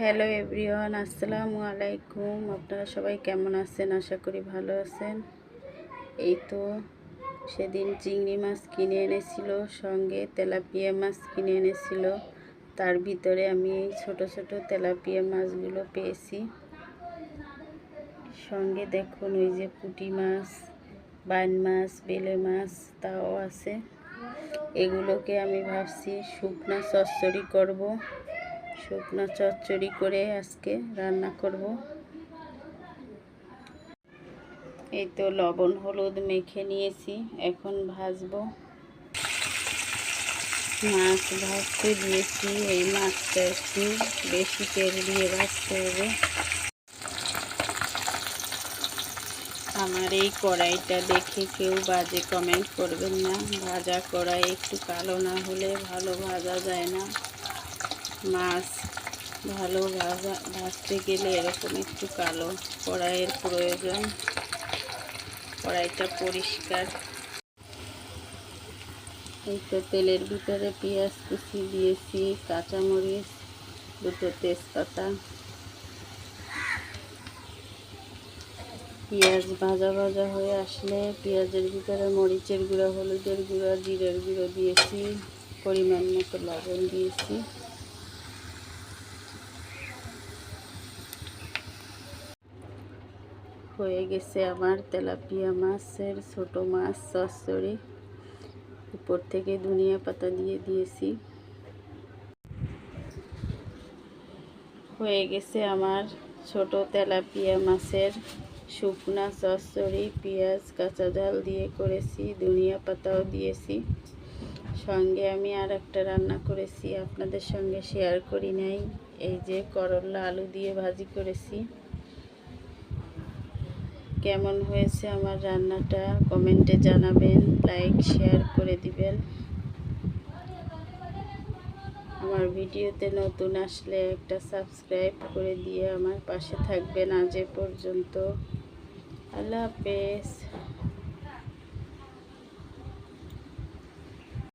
Hello everyone, আসসালামু আলাইকুম। আপনারা সবাই কেমন আছেন? আশা করি ভালো আছেন। এই তো সেদিন চিংড়ি মাছ কিনে এনেছিল, সঙ্গে তেলাপিয়া মাছ কিনে এনেছিল। তার ভিতরে আমি এই ছোটো ছোট তেলাপিয়া মাছগুলো পেয়েছি। সঙ্গে দেখুন ওই যে পুঁটি মাছ, বান মাছ, বেলে মাছ, তাও আছে। এগুলোকে আমি ভাবছি শুকনা চচ্চড়ি করব। শুকনো চচ্চড়ি করে আজকে রান্না করব। এই তো লবণ, হলুদ মেখে নিয়েছি, এখন ভাজবো। মাছ ভাজতে দিয়েছি, এই মাছটা একটু বেশি তেল দিয়ে ভাজতে হবে। আমার এই কড়াইটা দেখে কেউ বাজে কমেন্ট করবেন না। ভাজা কড়াই একটু কালো না হলে ভালো ভাজা যায় না। মাছ ভালো ভাজা, ভাজতে গেলে এরকম একটু কালো কড়াইয়ের প্রয়োজন। কড়াইটা পরিষ্কার। এই তো তেলের ভিতরে পেঁয়াজ কুচি দিয়েছি, কাঁচামরিচ, দুটো তেজপাতা। পেঁয়াজ ভাজা ভাজা হয়ে আসলে পেঁয়াজের ভিতরে মরিচের গুঁড়ো, হলুদের গুঁড়ো, জিরের গুঁড়ো দিয়েছি। পরিমাণ মতো লবণ দিয়েছি। হয়ে গেছে আমার তেলাপিয়া মাছের ছোট মাছ চচ্চড়ি। উপর থেকে ধনিয়া পাতা দিয়ে দিয়েছি। হয়ে গেছে আমার ছোট তেলাপিয়া মাছের শুকনা চচ্চড়ি। পেঁয়াজ, কাঁচা ঝাল দিয়ে করেছি, ধনিয়া পাতাও দিয়েছি। সঙ্গে আমি আর একটা রান্না করেছি, আপনাদের সঙ্গে শেয়ার করি নাই। এই যে করলা আলু দিয়ে ভাজি করেছি। কেমন হয়েছে আমার রান্নাটা? কমেন্টে জানাবেন লাইক শেয়ার করে দিবেন। আমার ভিডিওতে নতুন আসলে একটা সাবস্ক্রাইব করে দিয়ে আমার পাশে থাকবেন আজ এ পর্যন্ত। আল্লাহ হাফেজ।